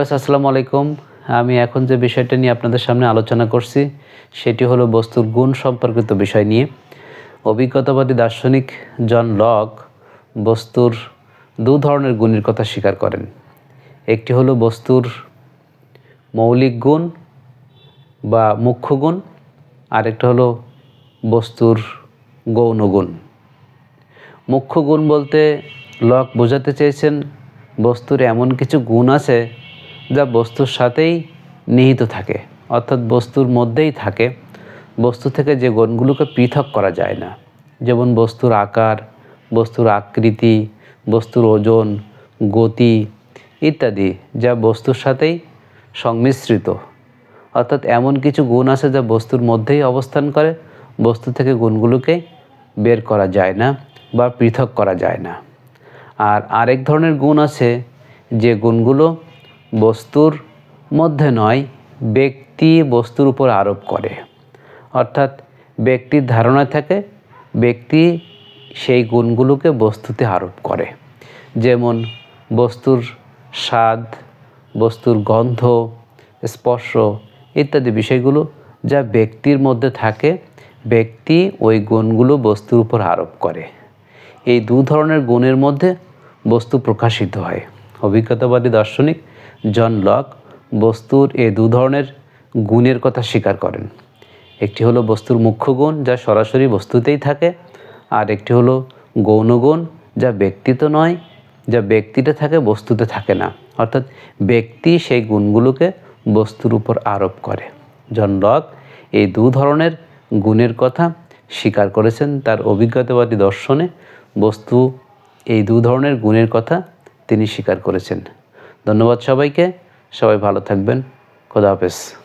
আসসালামু আলাইকুম। আমি এখন যে বিষয়টা নিয়ে আপনাদের সামনে আলোচনা করছি, সেটি হলো বস্তুর গুণ সম্পর্কিত বিষয় নিয়ে। অভিজ্ঞতাবাদী দার্শনিক জন লক বস্তুর দু ধরনের গুণের কথা স্বীকার করেন। একটি হলো বস্তুর মৌলিক গুণ বা মুখ্য গুণ, আরেকটা হলো বস্তুর গৌণ গুণ। মুখ্য গুণ বলতে লক বোঝাতে চেয়েছেন, বস্তুর এমন কিছু গুণ আছে যা বস্তুর সাথেই নিহিত থাকে, অর্থাৎ বস্তুর মধ্যেই থাকে। বস্তু থেকে যে গুণগুলোকে পৃথক করা যায় না, যেমন বস্তুর আকার, বস্তুর আকৃতি, বস্তুর ওজন, গতি ইত্যাদি, যা বস্তুর সাথেই সংমিশ্রিত। অর্থাৎ এমন কিছু গুণ আছে যা বস্তুর মধ্যেই অবস্থান করে, বস্তু থেকে গুণগুলোকে বের করা যায় না বা পৃথক করা যায় না। আর আরেক ধরনের গুণ আছে যে গুণগুলো বস্তুর মধ্যে নয়, ব্যক্তি বস্তুর উপর আরোপ করে। অর্থাৎ ব্যক্তির ধারণা থাকে, ব্যক্তি সেই গুণগুলোকে বস্তুতে আরোপ করে। যেমন বস্তুর স্বাদ, বস্তুর গন্ধ, স্পর্শ ইত্যাদি বিষয়গুলো যা ব্যক্তির মধ্যে থাকে, ব্যক্তি ওই গুণগুলো বস্তুর উপর আরোপ করে। এই দু ধরনের গুণের মধ্যে বস্তু প্রকাশিত হয়। অভিজ্ঞতাবাদী দার্শনিক জন লক বস্তুর এই দু ধরনের গুণের কথা স্বীকার করেন। একটি হলো বস্তুর মুখ্য গুণ, যা সরাসরি বস্তুতেই থাকে, আর একটি হলো গৌণ গুণ, যা ব্যক্তিত্ব নয়, যা ব্যক্তিতে থাকে, বস্তুতে থাকে না। অর্থাৎ ব্যক্তি সেই গুণগুলোকে বস্তুর উপর আরোপ করে। জন লক এই দু ধরনের গুণের কথা স্বীকার করেছেন তার অভিজ্ঞতাবাদী দর্শনে। বস্তু এই দু ধরনের গুণের কথা তিনি স্বীকার করেছেন। ধন্যবাদ সবাইকে। সবাই ভালো থাকবেন। খোদা হাফেজ।